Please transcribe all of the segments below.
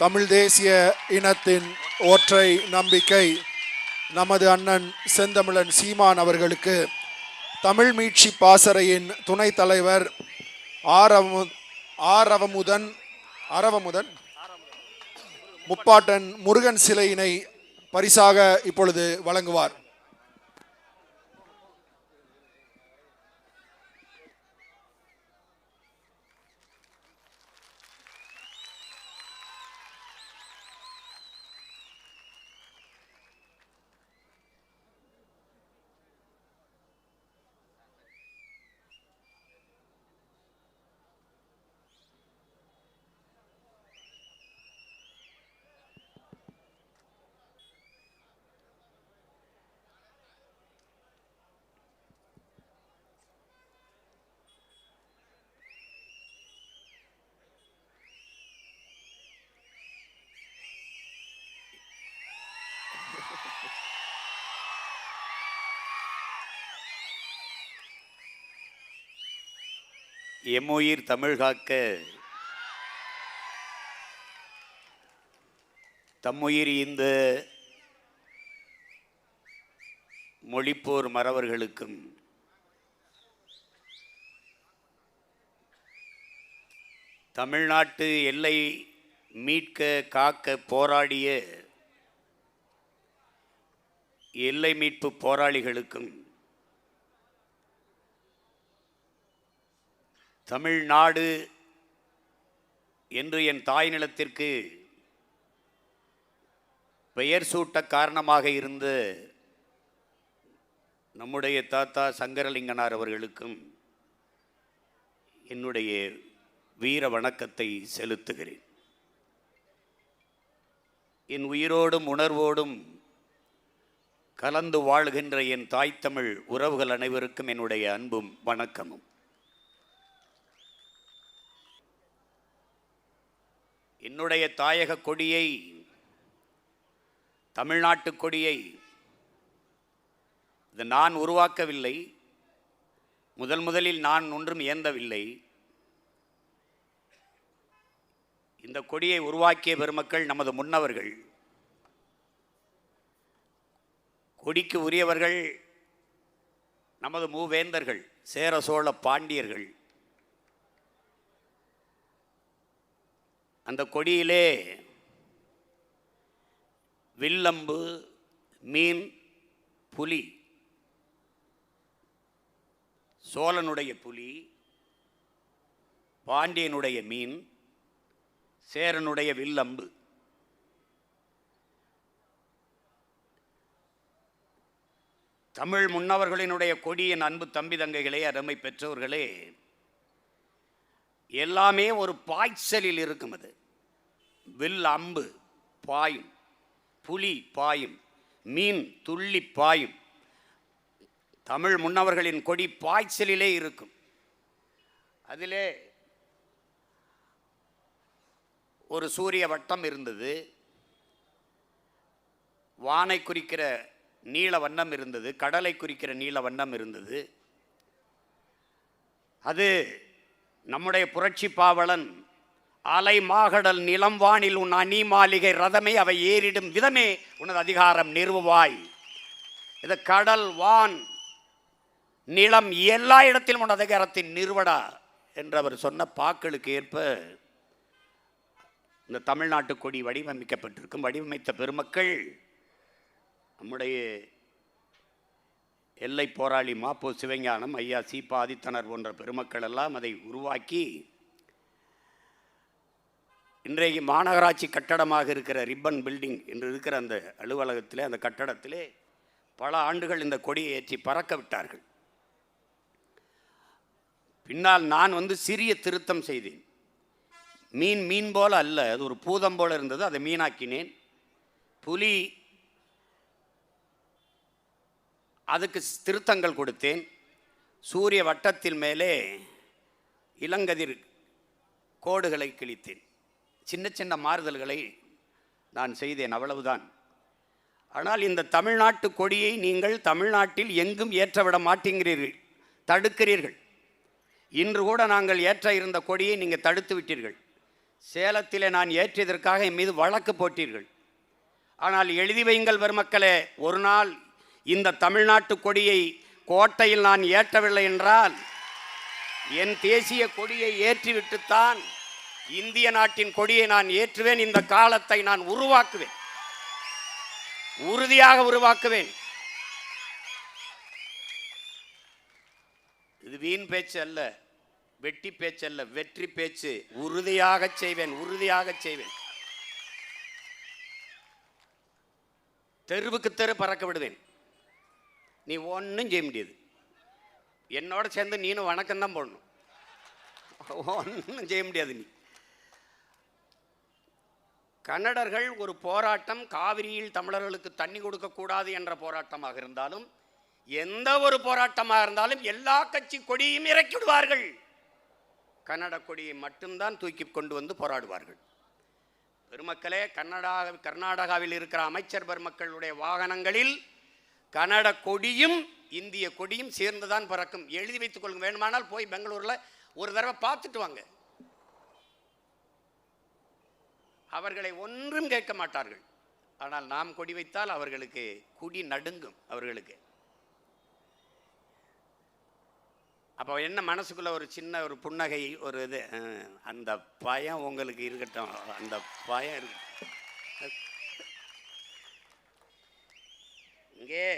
தமிழ் தேசிய இனத்தின் ஒற்றை நம்பிக்கை நமது அண்ணன் செந்தமிழன் சீமான் அவர்களுக்கு. தமிழ் மீட்சி பாசறையின் துணைத் தலைவர் ஆரவமு ஆரவமுதன் அரவமுதன் முப்பாட்டன் முருகன் சிலையினை பரிசாக இப்பொழுது வழங்குவார். எம்முயிர் தமிழ் காக்க. தம்முயிர் இந்த மொழிப்போர் மறவர்களுக்கும். தமிழ்நாட்டு எல்லை மீட்க காக்க போராடிய எல்லை மீட்பு போராளிகளுக்கும். தமிழ்நாடு என்று என் தாய் நிலத்திற்கு பெயர் சூட்ட காரணமாக இருந்த நம்முடைய தாத்தா சங்கரலிங்கனார் அவர்களுக்கும் என்னுடைய வீர வணக்கத்தை செலுத்துகிறேன். என் உயிரோடும் உணர்வோடும் கலந்து வாழ்கின்ற என் தாய் தமிழ் உறவுகள் அனைவருக்கும் என்னுடைய அன்பும் வணக்கமும். என்னுடைய தாயக கொடியை தமிழ்நாட்டு கொடியை இது நான் உருவாக்கவில்லை. முதல் முதலில் நான் ஒன்றும் ஏந்தவில்லை. இந்த கொடியை உருவாக்கிய பெருமக்கள் நமது முன்னவர்கள். கொடிக்கு உரியவர்கள் நமது மூவேந்தர்கள் சேர சோழ பாண்டியர்கள். அந்த கொடியிலே வில்லம்பு மீன் புலி சோழனுடைய புலி பாண்டியனுடைய மீன் சேரனுடைய வில்லம்பு. தமிழ் முன்னவர்களினுடைய கொடியின் அன்பு தம்பி தங்கைகளே அருமை பெற்றோர்களே எல்லாமே ஒரு பாய்ச்சலில் இருக்கும் அது. வில் அம்பு பாயும் புலி பாயும் மீன் துள்ளி பாயும். தமிழ் முன்னவர்களின் கொடி பாய்ச்சலிலே இருக்கும். அதிலே ஒரு சூரிய வட்டம் இருந்தது. வானை குறிக்கிற நீல வண்ணம் இருந்தது. கடலை குறிக்கிற நீல வண்ணம் இருந்தது. அது நம்முடைய புரட்சி பாவலன் அலை மாகடல் நிலம் வானில் உன் அணி மாளிகை ரதமே அவை ஏறிடும் விதமே உனது அதிகாரம் நிறுவாய் இது கடல் வான் நிலம் எல்லா இடத்திலும் உன் அதிகாரத்தின் நிறுவடா என்று அவர் சொன்ன பாக்களுக்கு ஏற்ப இந்த தமிழ்நாட்டு கொடி வடிவமைக்கப்பட்டிருக்கும். வடிவமைத்த பெருமக்கள் நம்முடைய எல்லை போராளி மாப்போ சிவஞானம் ஐயா சீபா ஆதித்தனர் போன்ற பெருமக்கள் எல்லாம் அதை உருவாக்கி இன்றைக்கு மாநகராட்சி கட்டடமாக இருக்கிற ரிப்பன் பில்டிங் என்று இருக்கிற அந்த அலுவலகத்திலே அந்த கட்டடத்திலே பல ஆண்டுகள் இந்த கொடியை ஏற்றி பறக்க விட்டார்கள். பின்னால் நான் வந்து சிறிய திருத்தம் செய்தேன். மீன் மீன் போல் அல்ல அது ஒரு பூதம் போல் இருந்தது அதை மீனாக்கினேன். புலி அதுக்கு திருத்தங்கள் கொடுத்தேன். சூரிய வட்டத்தில் மேலே இளங்கதிர் கோடுகளை கிழித்தேன். சின்ன சின்ன மாறுதல்களை நான் செய்தேன் அவ்வளவுதான். ஆனால் இந்த தமிழ்நாட்டு கொடியை நீங்கள் தமிழ்நாட்டில் எங்கும் ஏற்றவிட மாட்டேங்கிறீர்கள் தடுக்கிறீர்கள். இன்று கூட நாங்கள் ஏற்ற இருந்த கொடியை நீங்கள் தடுத்து விட்டீர்கள். சேலத்திலே நான் ஏற்றியதற்காக என் மீது வழக்கு போட்டீர்கள். ஆனால் எழுதி வையுங்கள் பெருமக்களே ஒரு நாள் இந்த தமிழ்நாட்டு கொடியை கோட்டையில் நான் ஏற்றவில்லை என்றால் என் தேசிய கொடியை ஏற்றிவிட்டுத்தான் இந்திய நாட்டின் கொடியை நான் ஏற்றுவேன். இந்த காலத்தை நான் உருவாக்குவேன். உறுதியாக உருவாக்குவேன். இது வீண் பேச்சு அல்ல வெட்டி பேச்சு அல்ல வெற்றி பேச்சு. உறுதியாக செய்வேன் உறுதியாக செய்வேன். தெருவுக்கு தெரு பறக்க விடுவேன். நீ ஒன்றும் செய்ய முடியாது. என்னோட சேர்ந்து நீனும் வணக்கம் தான் போடணும். ஒன்றும் செய்ய முடியாது நீ. கன்னடர்கள் ஒரு போராட்டம் காவிரியில் தமிழர்களுக்கு தண்ணி கொடுக்கக்கூடாது என்ற போராட்டமாக இருந்தாலும் எந்த ஒரு போராட்டமாக இருந்தாலும் எல்லா கட்சி கொடியும் இறக்கி விடுவார்கள். கன்னட கொடியை மட்டும்தான் தூக்கி கொண்டு வந்து போராடுவார்கள். பெருமக்களே கன்னடா கர்நாடகாவில் இருக்கிற அமைச்சர் பெருமக்களுடைய வாகனங்களில் கன்னட கொடியும் இந்திய கொடியும் சேர்ந்துதான் பறக்கும். எழுதி வைத்துக் கொள்ளுங்க. வேணுமானால் போய் பெங்களூரில் ஒரு தடவை பார்த்துட்டு வாங்க. அவர்களை ஒன்றும் கேட்க மாட்டார்கள். ஆனால் நாம் கொடி வைத்தால் அவர்களுக்கு குடி நடுங்கும் அவர்களுக்கு. அப்போ என்ன மனசுக்குள்ள ஒரு சின்ன ஒரு புன்னகை ஒரு இது அந்த பயம் உங்களுக்கு இருக்கட்டும். அந்த பயம் இருக்கட்டும் இங்கே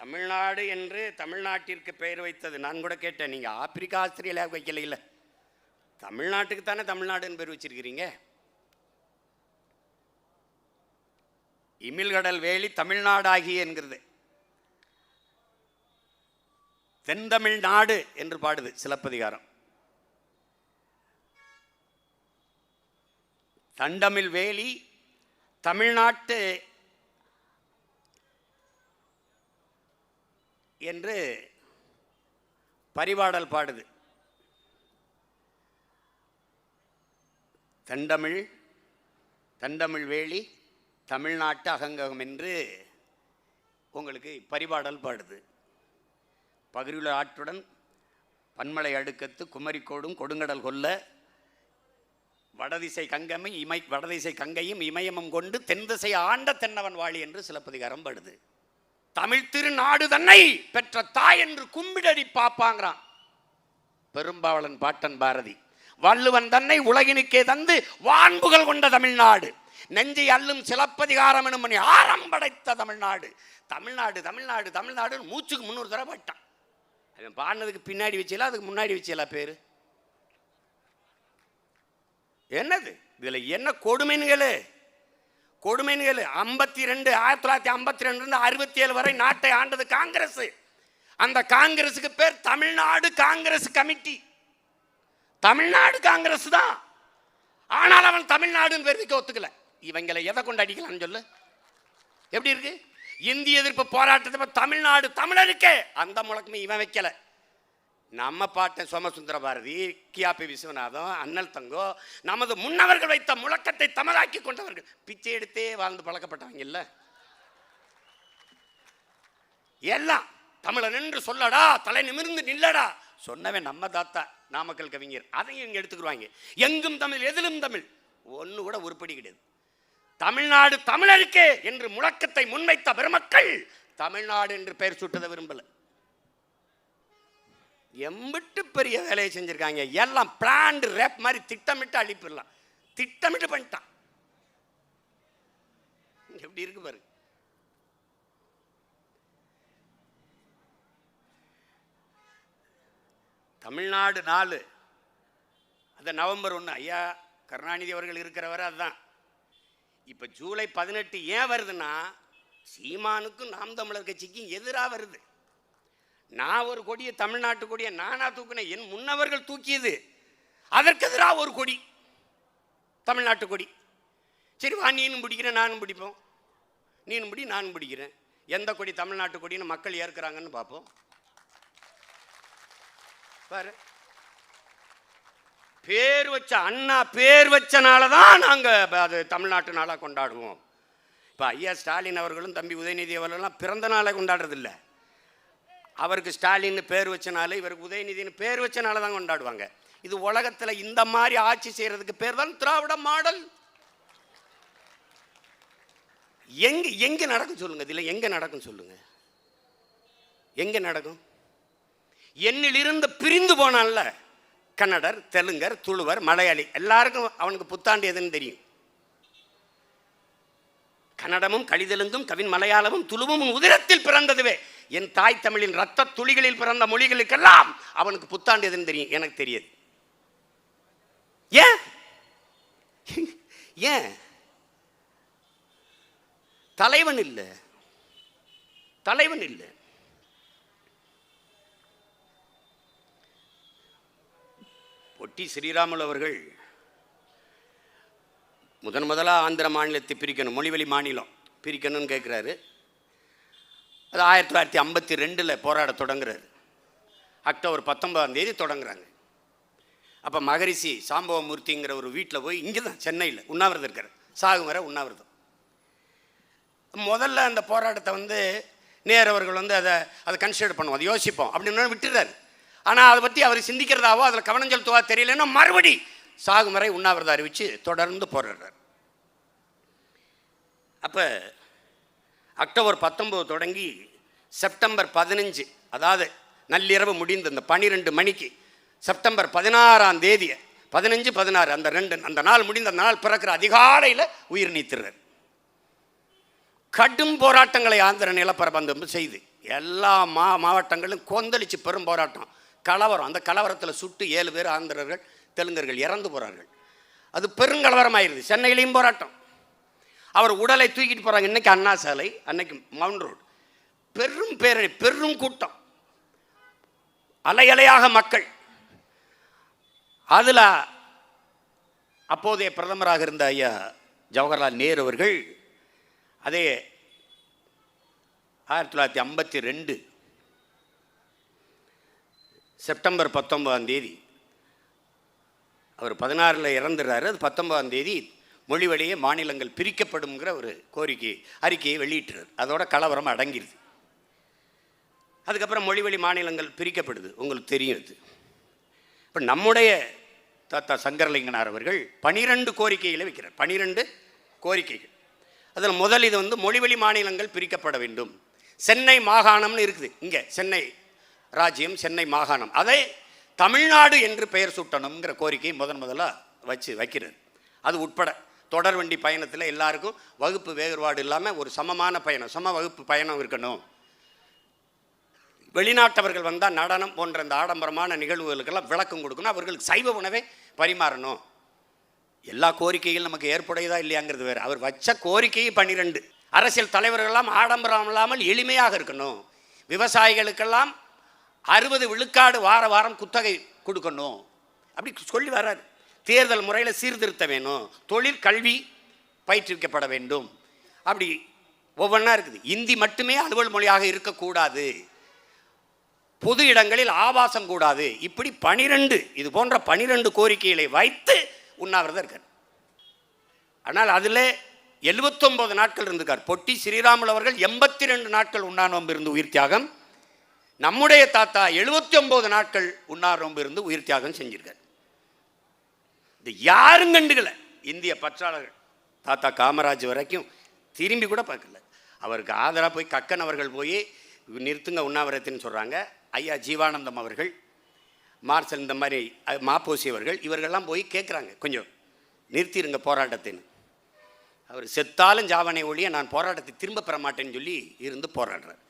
தமிழ்நாடு என்று தமிழ்நாட்டிற்கு பெயர் வைத்தது. நான் கூட கேட்டேன் நீங்கள் ஆப்பிரிக்கா ஆஸ்திரேலியா வைக்கல இல்லை. தமிழ்நாட்டுக்கு தானே தமிழ்நாடுன்னு பேர் வச்சிருக்கிறீங்க? இமில்கடல் வேலி தமிழ்நாடாகி என்கிறது. தென்தமிழ் நாடு என்று பாடுது சிலப்பதிகாரம். தண்டமிழ் வேலி தமிழ்நாட்டு என்று பரிபாடல் பாடுது. தண்டமிழ் தண்டமிழ் வேலி தமிழ்நாட்டு அகங்ககம் என்று உங்களுக்கு பரிபாடல் பாடுது. பகிரியுள்ள ஆற்றுடன் பன்மலை அடுக்கத்து குமரிக்கோடும் கொடுங்கடல் கொல்ல வடதிசை கங்கமை இமை வடதிசை கங்கையும் இமயமும் கொண்டு தென்திசை ஆண்ட தென்னவன் வாழி என்று சிலப்பதிகாரம் பாடுது. தமிழ் திருநாடு தன்னை பெற்ற தாய் என்று கும்பிடடி பாப்பாங்கிறான். பெரும்பாவளன் பாட்டன் பாரதி வள்ளுவன் தன்னை உலகினுக்கே தந்து வான்புகள் கொண்ட தமிழ்நாடு நெஞ்சை அல்லும் சிலப்பதிகாரம் எனும் மணி ஆரம் படைத்த தமிழ்நாடு. தமிழ்நாடு தமிழ்நாடு தமிழ்நாடு மூச்சுக்கு முன்னூறு தடவை பட்டான் அவன் பாடினதுக்கு பின்னாடி வச்சல அதுக்கு முன்னாடி வச்சல பேரு? என்னது? இதுல என்ன கொடுமைன்களு கொடுமைன்களு ஐம்பத்தி ரெண்டு ஆயிரத்தி தொள்ளாயிரத்தி ஐம்பத்தி ரெண்டு அறுபத்தி ஏழு வரை நாட்டை ஆண்டது காங்கிரஸ் அந்த காங்கிரஸுக்கு பேர் Tamil Nadu Congress committee. Tamil Nadu Congress தான். ஆனால் அவன் தமிழ்நாடுன்னு பேர் வைக்க ஒத்துக்கல. இவங்களை எதை கொண்டு அடிக்கலாம்னு சொல்லு. எப்படி இருக்கு? இந்திய எதிர்ப்பு போராட்டத்தை தமிழ்நாடு தமிழருக்கே. அந்த முழக்கமே இவன் வைக்கலை. நம்ம பாட்டன் சோமசுந்தர பாரதி கியாபி விஸ்வநாதம் அண்ணல் தங்கோ நமது முன்னவர்கள் வைத்த முழக்கத்தை தமிழாக்கி கொண்டவர்கள். பிச்சை எடுத்தே வாழ்ந்து பழக்கப்பட்டவங்க இல்லை. எல்லாம் தமிழன் என்று சொல்லடா தலை நிமிர்ந்து நில்லடா. சொன்னவன் நம்ம தாத்தா நாமக்கல் கவிஞர். அதையும் இங்கே எடுத்துக்கிடுவாங்க எங்கும் தமிழ் எதிலும் தமிழ். ஒன்று கூட உருப்படி கிடையாது. தமிழ்நாடு தமிழருக்கே என்று முழக்கத்தை முன்வைத்த பெருமக்கள் தமிழ்நாடு என்று பெயர் சூட்டதை விரும்பல. எம்பிட்டு பெரிய வேலையை செஞ்சுருக்காங்க. எல்லாம் பிளான்டு ரேப் மாதிரி திட்டமிட்டு அழிப்பிடலாம். திட்டமிட்டு பண்ணிட்டான். எப்படி இருக்கு பாரு. தமிழ்நாடு நாலு. அது நவம்பர் ஒன்று ஐயா கருணாநிதி அவர்கள் இருக்கிறவரை அதுதான். இப்போ ஜூலை பதினெட்டு ஏன் வருதுன்னா சீமானுக்கும் நாம் தமிழர் கட்சிக்கும் எதிராக வருது. நான் ஒரு கொடியை தமிழ்நாட்டு கொடியை நானா தூக்கினேன் என் முன்னவர்கள் தூக்கியது. அதற்கு எதிராக ஒரு கொடி தமிழ்நாட்டு கொடி. சரி வா நீனும் பிடிக்கிறேன் நானும் பிடிப்போம். நீனும் பிடி நானும் பிடிக்கிறேன். எந்த கொடி தமிழ்நாட்டு கொடின்னு மக்கள் ஏற்கிறாங்கன்னு பார்ப்போம். பாரு. பேர் வச்ச அண்ணா பேர் வச்சனால தான் நாங்கள் அது தமிழ்நாட்டு நாளாக கொண்டாடுவோம். இப்போ ஐயா ஸ்டாலின் அவர்களும் தம்பி உதயநிதி அவர்களெல்லாம் பிறந்த நாளை கொண்டாடுறதில்ல. அவருக்கு ஸ்டாலின்னு பேர் வச்சனால இவருக்கு உதயநிதினு பேர் வச்சனால தான் கொண்டாடுவாங்க. இது உலகத்தில் இந்த மாதிரி ஆட்சி செய்கிறதுக்கு பேர் தான் திராவிட மாடல். எங்க எங்க நடக்கும் சொல்லுங்க இதில் எங்க நடக்கும் சொல்லுங்க? எங்க நடக்கும்? என்னிலிருந்து பிரிந்து போனான்ல கன்னடர் தெலுங்கர் துளுவர் மலையாளி எல்லாருக்கும் அவனுக்கு புத்தாண்டு எதுன்னு தெரியும். கன்னடமும் கலிதெலுங்கும் கவின் மலையாளமும் துளுவும் உதிரத்தில் பிறந்ததுவே. என் தாய் தமிழின் ரத்த துளிகளில் பிறந்த மொழிகளுக்கெல்லாம் அவனுக்கு புத்தாண்டு எதுன்னு தெரியும்? எனக்கு தெரியாது. ஏன்? ஏன்? தலைவன் இல்லை. தலைவன் இல்லை. பொட்டி ஸ்ரீராமுல் அவர்கள் முதன் முதலாக ஆந்திர மாநிலத்தை பிரிக்கணும். மொழிவெளி மாநிலம் பிரிக்கணும்னு கேட்குறாரு அது ஆயிரத்தி தொள்ளாயிரத்தி ஐம்பத்தி ரெண்டில் போராட தொடங்குறாரு. அக்டோபர் பத்தொன்பதாம் தேதி தொடங்குறாங்க. அப்போ மகரிஷி சாம்பவமூர்த்திங்கிற ஒரு வீட்டில் போய் இங்கே தான் சென்னையில் உண்ணாவிரதம் இருக்கார். சாகும் வரை உண்ணாவிரதம். முதல்ல அந்த போராட்டத்தை வந்து நேரவர்கள் வந்து அதை அதை கன்சிடர் பண்ணுவோம் அதை யோசிப்போம் அப்படின்னு விட்டுறாரு. ஆனால் அதை பற்றி அவர் சிந்திக்கிறதாவோ அதில் கவனம் செலுத்துவா தெரியலன்னா மறுபடி சாகும் வரை உண்ணாவிரதம் அறிவித்து தொடர்ந்து போராடுறார். அப்போ அக்டோபர் பத்தொம்போது தொடங்கி செப்டம்பர் பதினஞ்சு அதாவது நள்ளிரவு முடிந்த இந்த பன்னிரெண்டு மணிக்கு செப்டம்பர் பதினாறாம் தேதி பதினஞ்சு பதினாறு அந்த ரெண்டு அந்த நாள் முடிந்த அந்த நாள் பிறக்கிற அதிகாலையில் உயிர் நீத்துறார். கடும் போராட்டங்களை ஆந்திர நிலப்பரபந்தம் செய்து எல்லா மா மாவட்டங்களும் கொந்தளிச்சு பெரும் போராட்டம். கலவரம் அந்த கலவரத்தில் சுட்டு ஏழு பேர் ஆந்திரர்கள் தெலுங்கர்கள் இறந்து போகிறார்கள் அது பெருங்கலவரமாயிருது. சென்னையிலையும் போராட்டம். அவர் உடலை தூக்கிட்டு போகிறாங்க இன்றைக்கி அண்ணா சாலை அன்னைக்கு மவுண்ட் ரோடு. பெரும் பேரணி பெரும் கூட்டம். அலையலையாக மக்கள். அதில் அப்போதைய பிரதமராக இருந்த ஐயா ஜவஹர்லால் நேரு அவர்கள் அதே ஆயிரத்தி தொள்ளாயிரத்தி ஐம்பத்தி ரெண்டு செப்டம்பர் பத்தொன்பதாம் தேதி அவர் பதினாறில் இறந்துடுறாரு அது பத்தொன்பதாம் தேதி மொழி வழியே மாநிலங்கள் பிரிக்கப்படுங்கிற ஒரு கோரிக்கை அறிக்கையை வெளியிட்டுறாரு. அதோட கலவரம் அடங்கிடுது அதுக்கப்புறம் மொழிவழி மாநிலங்கள் பிரிக்கப்படுது. உங்களுக்கு தெரியும் இது இப்போ நம்முடைய தாத்தா சங்கரலிங்கனார் அவர்கள் பனிரெண்டு கோரிக்கைகளை வைக்கிறார். பனிரெண்டு கோரிக்கைகள். அதில் முதல் இது வந்து மொழிவழி மாநிலங்கள் பிரிக்கப்பட வேண்டும். சென்னை மாகாணம்னு இருக்குது. இங்கே சென்னை ராஜ்யம் சென்னை மாகாணம். அதை தமிழ்நாடு என்று பெயர் சூட்டணுங்கிற கோரிக்கை முதன் முதலாக வச்சு வைக்கிறது. அது உட்பட தொடர் வண்டி பயணத்தில் எல்லாருக்கும் வகுப்பு வேறுபாடு இல்லாமல் ஒரு சமமான பயணம் சம வகுப்பு பயணம் இருக்கணும். வெளிநாட்டவர்கள் வந்தால் நடனம் போன்ற இந்த ஆடம்பரமான நிகழ்வுகளுக்கெல்லாம் விளக்கம் கொடுக்கணும். அவர்களுக்கு சைவ உணவை பரிமாறணும். எல்லா கோரிக்கைகளும் நமக்கு ஏற்புடையதா இல்லையாங்கிறது வேறு. அவர் வச்ச கோரிக்கையை பன்னிரெண்டு அரசியல் தலைவர்களெல்லாம் ஆடம்பரம் இல்லாமல் எளிமையாக இருக்கணும். விவசாயிகளுக்கெல்லாம் அறுபது விழுக்காடு வார வாரம் குத்தகை கொடுக்கணும். அப்படி சொல்லி வர்றாரு. தேர்தல் முறையில் சீர்திருத்த வேணும். தொழில் கல்வி பயிற்றுவிக்கப்பட வேண்டும். அப்படி ஒவ்வொன்றா இருக்குது. இந்தி மட்டுமே அலுவல் மொழியாக இருக்கக்கூடாது. பொது இடங்களில் ஆபாசம் கூடாது. இப்படி பனிரெண்டு இது போன்ற பனிரெண்டு கோரிக்கைகளை வைத்து உண்ணாவிரதம் இருக்கார். ஆனால் அதில் எழுபத்தொம்பது நாட்கள் இருந்திருக்கார். பொட்டி ஸ்ரீராமுல் அவர்கள் எண்பத்தி ரெண்டு நாட்கள் உண்ணா இருந்து உயிர் தியாகம். நம்முடைய தாத்தா எழுபத்தி ஒன்பது நாட்கள் உண்ணா நோன்பு இருந்து உயிர் தியாகம் செஞ்சிருக்கார். இது யாரும் கண்டுக்கல. இந்திய பற்றாளர்கள். தாத்தா காமராஜ் வரைக்கும் திரும்பி கூட பார்க்கல. அவருக்கு ஆதரவாக போய் கக்கன் அவர்கள் போய் நிறுத்துங்க உண்ணாவிரத்தின்னு சொல்கிறாங்க ஐயா ஜீவானந்தம் அவர்கள் மார்சல் இந்த மாதிரி மாப்போசி அவர்கள் இவர்கள்லாம் போய் கேட்குறாங்க கொஞ்சம் நிறுத்திடுங்க போராட்டத்தின்னு. அவர் செத்தாலும் ஜாவனை ஒழிய நான் போராட்டத்தை திரும்ப பெற மாட்டேன்னு சொல்லி இருந்து போராடுறார்.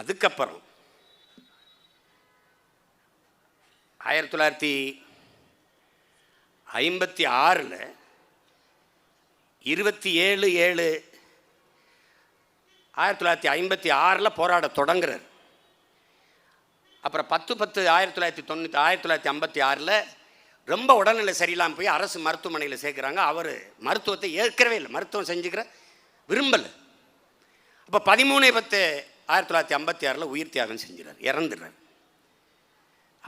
அதுக்கப்புறம் ஆயிரத்தி தொள்ளாயிரத்தி ஐம்பத்தி ஆறில் இருபத்தி ஏழு ஏழு ஆயிரத்தி தொள்ளாயிரத்தி ஐம்பத்தி ஆறில் போராட தொடங்குறார். அப்புறம் பத்து பத்து ஆயிரத்தி தொள்ளாயிரத்தி தொண்ணூற்றி ஆயிரத்தி தொள்ளாயிரத்தி ஐம்பத்தி ஆறில் ரொம்ப உடல்நிலை சரியில்லாமல் போய் அரசு மருத்துவமனையில் சேர்க்குறாங்க. அவர் மருத்துவத்தை ஏற்கவே இல்லை. மருத்துவம் செஞ்சுக்கிற விரும்பலை. அப்போ பதிமூணு பத்து ஆயிரத்தி தொள்ளாயிரத்தி ஐம்பத்தி ஆறில் உயிர் தியாகம் செஞ்சுறார். இறந்துடுறார்.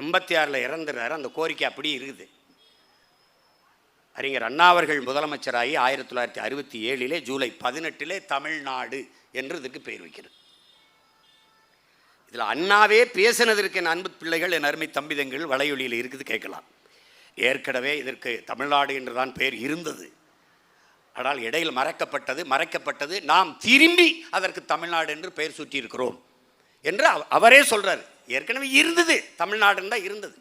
ஐம்பத்தி ஆறில் இறந்துடுறாரு அந்த கோரிக்கை அப்படியே இருக்குது. அறிஞர் அண்ணா அவர்கள் முதலமைச்சராகி ஆயிரத்தி தொள்ளாயிரத்தி அறுபத்தி ஏழிலே ஜூலை பதினெட்டிலே தமிழ்நாடு என்று இதுக்கு பெயர் வைக்கிறது. இதில் அண்ணாவே பேசினதற்கு என் அன்பு பிள்ளைகள் என் அருமை தம்பிதங்கள் வலையொலியில் இருக்குது கேட்கலாம். ஏற்கனவே இதற்கு தமிழ்நாடு என்றுதான் பெயர் இருந்தது. ஆனால் இடையில் மறைக்கப்பட்டது மறைக்கப்பட்டது. நாம் திரும்பி அதற்கு தமிழ்நாடு என்று பெயர் சூட்டியிருக்கிறோம் என்று அவ- அவரே சொல்கிறார் ஏற்கனவே இருந்தது. தமிழ்நாடுன்னு தான் இருந்தது.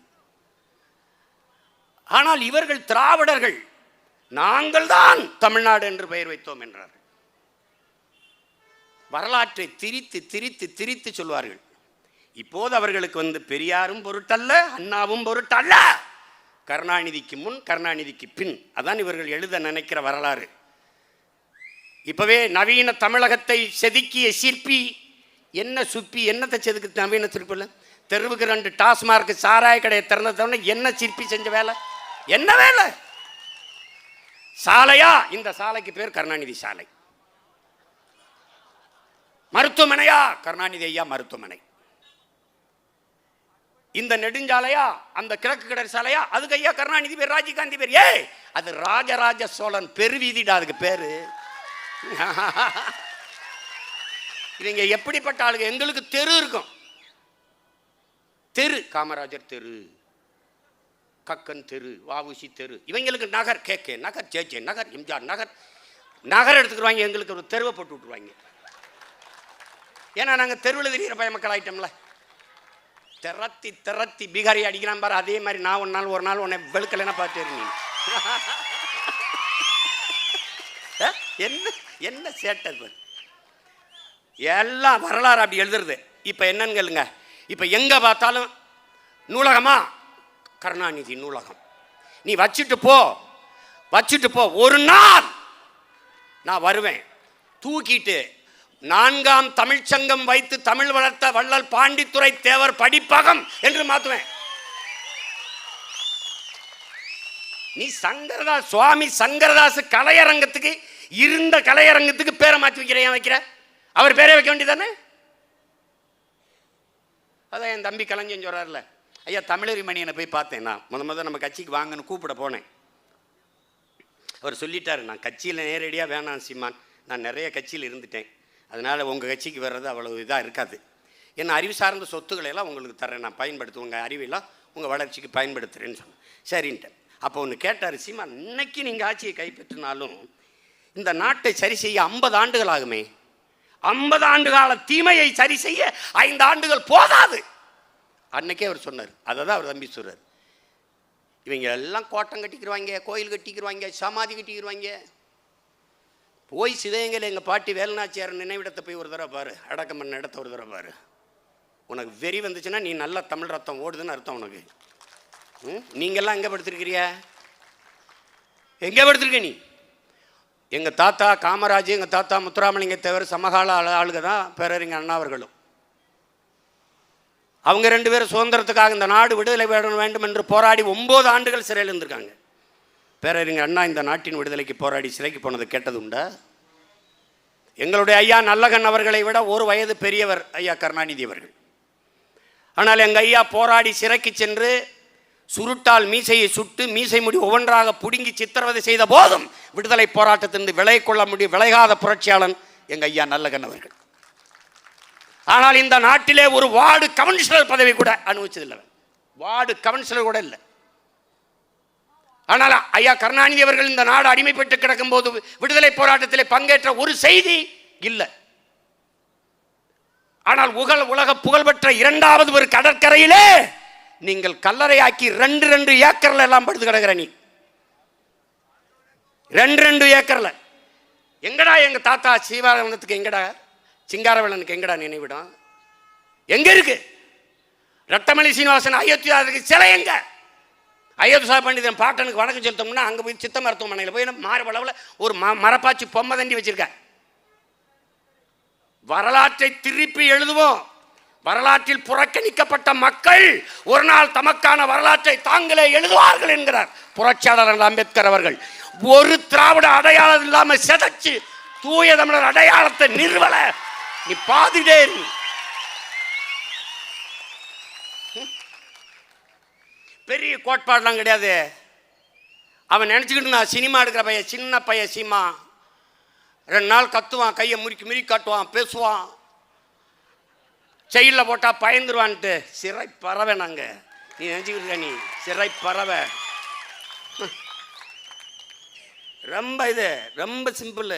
ஆனால் இவர்கள் திராவிடர்கள் நாங்கள் தான் தமிழ்நாடு என்று பெயர் வைத்தோம் என்றார்கள். வரலாற்றை திரித்து திரித்து திரித்து சொல்வார்கள். இப்போது அவர்களுக்கு வந்து பெரியாரும் பொருட்டல்ல அண்ணாவும் பொருட்டல்ல. கருணாநிதிக்கு முன் கருணாநிதிக்கு பின். அதான் இவர்கள் எழுத நினைக்கிற வரலாறு. இப்பவே நவீன தமிழகத்தை செதுக்கிய சிற்பி என்ன சுப்பி என்னத்தை செதுக்கு நவீன திருப்பில் தெருவுக்கு ரெண்டு டாஸ்மார்க் சாராய கடையை திறந்ததோடனே என்ன சிற்பி செஞ்ச வேலை? என்ன வேலை? சாலையா? இந்த சாலைக்கு பேர் கருணாநிதி சாலை. மருத்துவமனையா? கருணாநிதி ஐயா மருத்துவமனை. இந்த நெடுஞ்சாலையா? அந்த கிழக்கு கடற் சாலையா? அதுக்கு ஐயா கருணாநிதி பேர் ராஜீவ்காந்தி பேர். ஏய் அது ராஜராஜ சோழன் பெருவீதிடா அதுக்கு பேரு. இவங்க எப்படிப்பட்ட ஆளுங்க? எங்களுக்கு தெரு இருக்கும். தெரு. காமராஜர் தெரு. கக்கன் தெரு. வாவுசி தெரு. இவங்களுக்கு நகர். K K. நகர். J J. நகர். எம்ஜிஆர் நகர். நகர் எடுத்துக்கிடுவாங்க. எங்களுக்கு ஒரு தெருவை போட்டு விட்டுருவாங்க. ஏன்னா நாங்கள் தெருவில் தெரிகிற பய மக்கள் ஆயிட்டோம்ல. திரத்தி திரத்தி பீகாரி அடிக்கிறான் பாரு. அதே மாதிரி நான் ஒரு நாள் ஒரு நாள் உன்னை வெளுக்கலைன்னா பார்த்து நீ. என்ன? என்ன சேட்டை எல்லாம் வரலாறு அப்படி எழுதுறது. இப்போ என்னன்னு கேளுங்க. இப்போ எங்கே பார்த்தாலும் நூலகமா? கருணாநிதி நூலகம். நீ வச்சுட்டு போ. வச்சுட்டு போ. ஒரு நாள் நான் வருவேன். தூக்கிட்டு நான்காம் தமிழ்ச்சங்கம் வைத்து தமிழ் வளர்த்த வள்ளல் பாண்டித்துறை தேவர் படிப்பகம் என்று மாற்றுவேன் நீ சங்கரதாஸ் சுவாமி சங்கரதாஸ் கலையரங்கத்துக்கு இருந்த கலையரங்கத்துக்கு பேரை மாற்றி வைக்கிறேன் ஏன் வைக்கிற? அவர் பேரே வைக்க வேண்டியதானே? அதான் என் தம்பி கலைஞன் சொல்கிறார்ல ஐயா தமிழறி மணியனை போய் பார்த்தேன் நான். முத முத நம்ம கட்சிக்கு வாங்கன்னு கூப்பிட போனேன். அவர் சொல்லிட்டாரு நான் கட்சியில் நேரடியாக வேணாம் சீமான். நான் நிறைய கட்சியில் இருந்துட்டேன். அதனால் உங்கள் கட்சிக்கு வர்றது அவ்வளோ இதாக இருக்காது. என்ன அறிவு சார்ந்த சொத்துக்களை எல்லாம் உங்களுக்கு தரேன் நான் பயன்படுத்துவேன் உங்கள் அறிவெல்லாம் உங்கள் வளர்ச்சிக்கு பயன்படுத்துகிறேன்னு சொன்னேன். சரின்ட்டேன் அப்போ ஒன்று கேட்டார் சீமான் இன்னைக்கு நீங்கள் ஆட்சியை கைப்பற்றினாலும் இந்த நாட்டை சரி செய்ய ஐம்பது ஆண்டுகள் ஆகுமே? ஐம்பது ஆண்டு கால தீமையை சரி செய்ய ஐந்து ஆண்டுகள் போதாது. அன்னைக்கே அவர் சொன்னார். அதை தான் அவர் தம்பி சொல்றார். இவங்க எல்லாம் கோட்டம் கட்டிக்கிடுவாங்க கோயில் கட்டிக்கிடுவாங்க சமாதி கட்டிக்கிடுவாங்க போய் சிதையங்கல எங்கள் பாட்டி வேலுநாச்சியார் நினைவிடத்தை போய் ஒரு தடவை பாரு. அடக்கம் பண்ண இடத்த ஒரு தடவை பாரு. உனக்கு வெறி வந்துச்சுன்னா நீ நல்லா தமிழ் ரத்தம் ஓடுதுன்னு அர்த்தம் உனக்கு. ம்? எங்கே படுத்திருக்கிறியா எங்கே படுத்திருக்க நீ? எங்கள் தாத்தா காமராஜ் எங்கள் தாத்தா முத்துராமலிங்க தேவர் சமகால ஆளுக தான் பேரறிஞர் அண்ணா அவர்களும். அவங்க ரெண்டு பேரும் சுதந்திரத்துக்காக இந்த நாடு விடுதலை வேணும் வேண்டும் என்று போராடி ஒம்பது ஆண்டுகள் சிறையில் இருந்திருக்காங்க. பேரறிஞர் அண்ணா இந்த நாட்டின் விடுதலைக்கு போராடி சிறைக்கு போனது கேட்டது உண்டா? எங்களுடைய ஐயா நல்லகன் அவர்களை விட ஒரு வயது பெரியவர் ஐயா கருணாநிதி அவர்கள். ஆனால் எங்கள் ஐயா போராடி சிறைக்கு சென்று சுருட்டால் மீசையை சுட்டு மீசை முடி ஒவ்வொன்றாக புடுங்கி சித்திரவதை செய்த போதும் விடுதலை போராட்டத்திலிருந்து விலை கொள்ள முடியும். விலகாத புரட்சியாளன் எங்கள் ஐயா நல்லகன் அவர்கள். ஆனால் இந்த நாட்டிலே ஒரு வார்டு கவுன்சிலர் பதவி கூட அனுபவிச்சதில்லை. வார்டு கவுன்சிலர் கூட இல்லை. ஆனால் ஐயா கருணாநிதி அவர்கள் இந்த நாடு அடிமைப்பட்டு கிடக்கும் போது விடுதலை போராட்டத்தில் பங்கேற்ற ஒரு செய்தி இல்லை. ஆனால் உகழ் உலக புகழ்பெற்ற இரண்டாவது ஒரு கடற்கரையிலே நீங்கள் கல்லறையாக்கி ரெண்டு ரெண்டு ஏக்கரில் எல்லாம் படுத்து கிடக்கிற நீ. ரெண்டு ரெண்டு ஏக்கரில். எங்கடா எங்கள் தாத்தா சீவாரவனத்துக்கு எங்கடா? சிங்காரவேலனுக்கு எங்கடா நினைவிடும்? எங்க இருக்கு? ரத்தமணி சீனிவாசன் அயோத்தியாருக்கு சிலை எங்க? அயோத்தியா பண்டிதன் பாட்டனுக்கு வணக்கம் செலுத்தோம்னா அங்கே போய் சித்த மருத்துவமனையில் போய் மாறுபளவில் ஒரு ம மரப்பாச்சி பொம்மை தண்டி வச்சிருக்க? வரலாற்றை திருப்பி எழுதுவோம். வரலாற்றில் புறக்கணிக்கப்பட்ட மக்கள் ஒரு நாள் தமக்கான வரலாற்றை தாங்களே எழுதுவார்கள் என்கிறார் புரட்சியாளர் அம்பேத்கர் அவர்கள். ஒரு திராவிட அடையாளம் இல்லாம செதைச்சு தூய தமிழர் அடையாளத்தை நிறுவல. நீ பாதிட்டே பெரிய கோட்பாடுலாம் கிடையாது. அவன் நினச்சிக்கிட்டு நான் சினிமா எடுக்கிற பையன் சின்ன பையன் சீமா. ரெண்டு நாள் கத்துவான் கையை முறுக்கி முறுக்கி காட்டுவான் பேசுவான். செயலில் போட்டால் பயந்துருவான்ட்டு. சிறை பறவை நாங்கள் நீ நினச்சிக்கிட்டு நீ? சிறை பறவை ரொம்ப இது ரொம்ப சிம்பிள்.